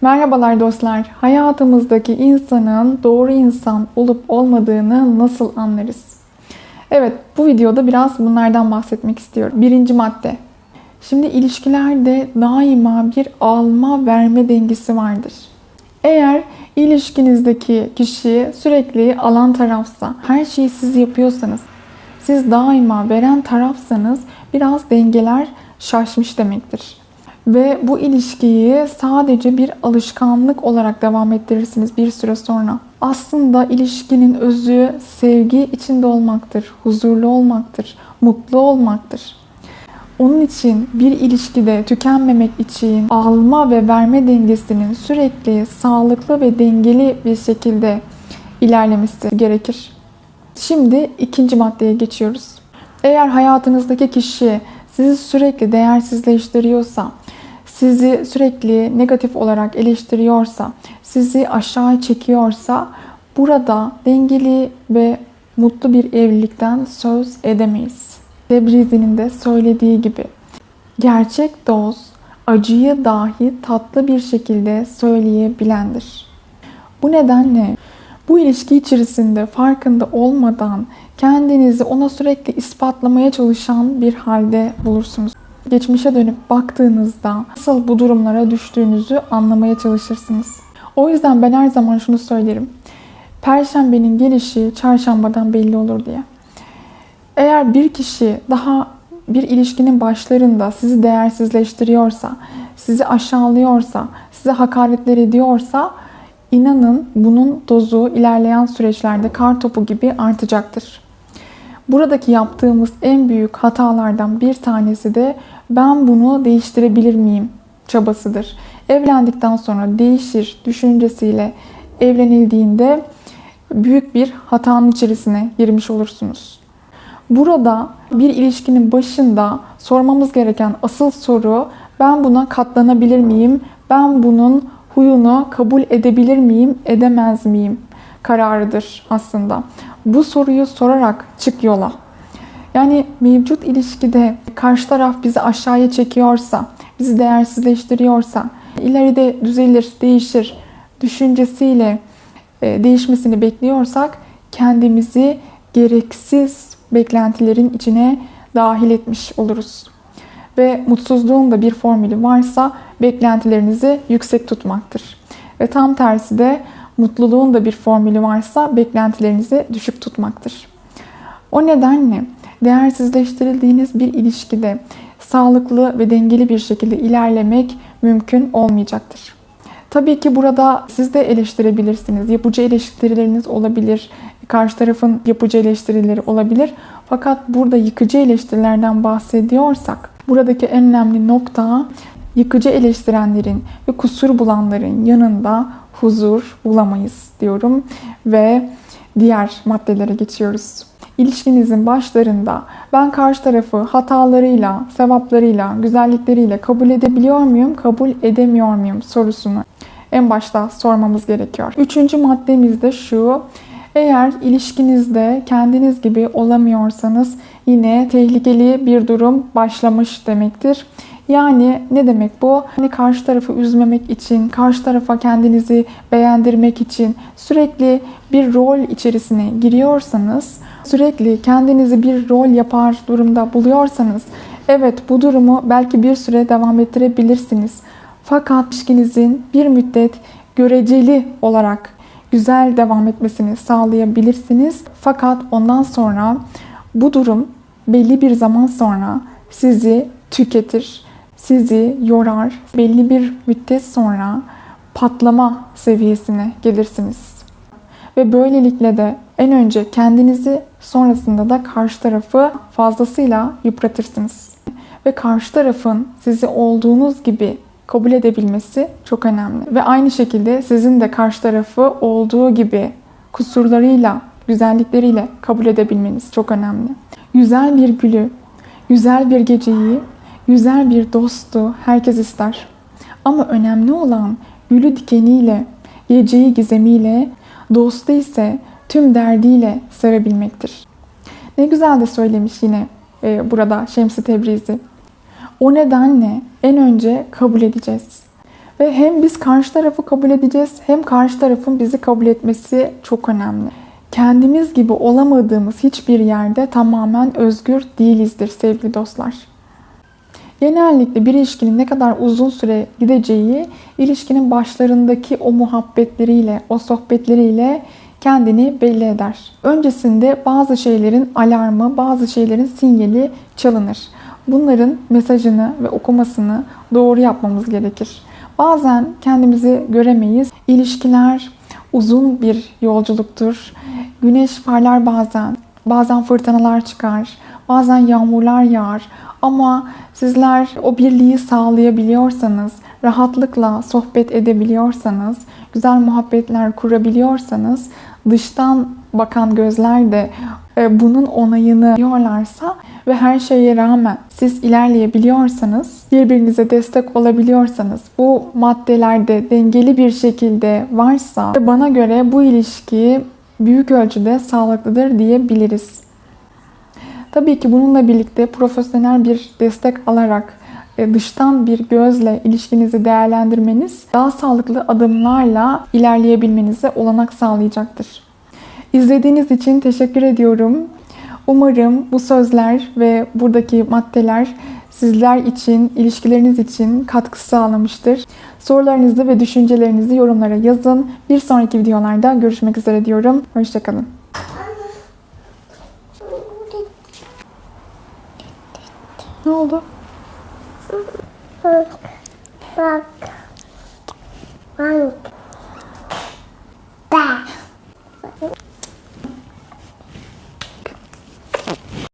Merhabalar dostlar. Hayatımızdaki insanın doğru insan olup olmadığını nasıl anlarız? Evet, bu videoda biraz bunlardan bahsetmek istiyorum. Birinci madde. Şimdi ilişkilerde daima bir alma verme dengesi vardır. Eğer ilişkinizdeki kişi sürekli alan tarafsa, her şeyi siz yapıyorsanız, siz daima veren tarafsanız biraz dengeler şaşmış demektir. Ve bu ilişkiyi sadece bir alışkanlık olarak devam ettirirsiniz bir süre sonra. Aslında ilişkinin özü sevgi içinde olmaktır, huzurlu olmaktır, mutlu olmaktır. Onun için bir ilişkide tükenmemek için alma ve verme dengesinin sürekli sağlıklı ve dengeli bir şekilde ilerlemesi gerekir. Şimdi ikinci maddeye geçiyoruz. Eğer hayatınızdaki kişi sizi sürekli değersizleştiriyorsa, sizi sürekli negatif olarak eleştiriyorsa, sizi aşağı çekiyorsa burada dengeli ve mutlu bir evlilikten söz edemeyiz. Tebrizi'nin de söylediği gibi gerçek dost acıyı dahi tatlı bir şekilde söyleyebilendir. Bu nedenle bu ilişki içerisinde farkında olmadan kendinizi ona sürekli ispatlamaya çalışan bir halde bulursunuz. Geçmişe dönüp baktığınızda nasıl bu durumlara düştüğünüzü anlamaya çalışırsınız. O yüzden ben her zaman şunu söylerim. Perşembenin gelişi çarşambadan belli olur diye. Eğer bir kişi daha bir ilişkinin başlarında sizi değersizleştiriyorsa, sizi aşağılıyorsa, size hakaretler ediyorsa inanın bunun dozu ilerleyen süreçlerde kar topu gibi artacaktır. Buradaki yaptığımız en büyük hatalardan bir tanesi de ben bunu değiştirebilir miyim çabasıdır. Evlendikten sonra değişir düşüncesiyle evlenildiğinde büyük bir hatanın içerisine girmiş olursunuz. Burada bir ilişkinin başında sormamız gereken asıl soru ben buna katlanabilir miyim? Ben bunun huyunu kabul edebilir miyim, edemez miyim kararıdır aslında. Bu soruyu sorarak çık yola. Yani mevcut ilişkide karşı taraf bizi aşağıya çekiyorsa, bizi değersizleştiriyorsa, ileride düzelir, değişir düşüncesiyle e, değişmesini bekliyorsak kendimizi gereksiz beklentilerin içine dahil etmiş oluruz. Ve mutsuzluğun da bir formülü varsa beklentilerinizi yüksek tutmaktır. Ve tam tersi de mutluluğun da bir formülü varsa beklentilerinizi düşük tutmaktır. O nedenle değersizleştirildiğiniz bir ilişkide sağlıklı ve dengeli bir şekilde ilerlemek mümkün olmayacaktır. Tabii ki burada siz de eleştirebilirsiniz. Yapıcı eleştirileriniz olabilir. Karşı tarafın yapıcı eleştirileri olabilir. Fakat burada yıkıcı eleştirilerden bahsediyorsak buradaki en önemli nokta yıkıcı eleştirenlerin ve kusur bulanların yanında huzur bulamayız diyorum ve diğer maddelere geçiyoruz. İlişkinizin başlarında ben karşı tarafı hatalarıyla, sevaplarıyla, güzellikleriyle kabul edebiliyor muyum, kabul edemiyor muyum sorusunu en başta sormamız gerekiyor. Üçüncü maddemiz de şu. Eğer ilişkinizde kendiniz gibi olamıyorsanız yine tehlikeli bir durum başlamış demektir. Yani ne demek bu? Hani karşı tarafı üzmemek için, karşı tarafa kendinizi beğendirmek için sürekli bir rol içerisine giriyorsanız, sürekli kendinizi bir rol yapar durumda buluyorsanız, evet bu durumu belki bir süre devam ettirebilirsiniz. Fakat ilişkinizin bir müddet göreceli olarak güzel devam etmesini sağlayabilirsiniz. Fakat ondan sonra bu durum belli bir zaman sonra sizi tüketir sizi yorar. Belli bir müddet sonra patlama seviyesine gelirsiniz. Ve böylelikle de en önce kendinizi sonrasında da karşı tarafı fazlasıyla yıpratırsınız. Ve karşı tarafın sizi olduğunuz gibi kabul edebilmesi çok önemli. Ve aynı şekilde sizin de karşı tarafı olduğu gibi kusurlarıyla, güzellikleriyle kabul edebilmeniz çok önemli. Güzel bir gülü, güzel bir geceyi Güzel bir dostu herkes ister. Ama önemli olan gülü dikeniyle, geceyi gizemiyle, dostu ise tüm derdiyle sevebilmektir. Ne güzel de söylemiş yine e, burada Şemsi Tebrizi. O nedenle en önce kabul edeceğiz. Ve hem biz karşı tarafı kabul edeceğiz hem karşı tarafın bizi kabul etmesi çok önemli. Kendimiz gibi olamadığımız hiçbir yerde tamamen özgür değilizdir sevgili dostlar. Genellikle bir ilişkinin ne kadar uzun süre gideceği ilişkinin başlarındaki o muhabbetleriyle, o sohbetleriyle kendini belli eder. Öncesinde bazı şeylerin alarmı, bazı şeylerin sinyali çalınır. Bunların mesajını ve okumasını doğru yapmamız gerekir. Bazen kendimizi göremeyiz. İlişkiler uzun bir yolculuktur. Güneş parlar bazen, bazen fırtınalar çıkar, bazen yağmurlar yağar. Ama sizler o birliği sağlayabiliyorsanız, rahatlıkla sohbet edebiliyorsanız, güzel muhabbetler kurabiliyorsanız, dıştan bakan gözler de e, bunun onayını diyorlarsa ve her şeye rağmen siz ilerleyebiliyorsanız, birbirinize destek olabiliyorsanız, bu maddelerde dengeli bir şekilde varsa bana göre bu ilişki büyük ölçüde sağlıklıdır diyebiliriz. Tabii ki bununla birlikte profesyonel bir destek alarak e, dıştan bir gözle ilişkinizi değerlendirmeniz daha sağlıklı adımlarla ilerleyebilmenize olanak sağlayacaktır. İzlediğiniz için teşekkür ediyorum. Umarım bu sözler ve buradaki maddeler sizler için, ilişkileriniz için katkı sağlamıştır. Sorularınızı ve düşüncelerinizi yorumlara yazın. Bir sonraki videolarda görüşmek üzere diyorum. Hoşçakalın. Ne oldu? Bak. Bak. Bak.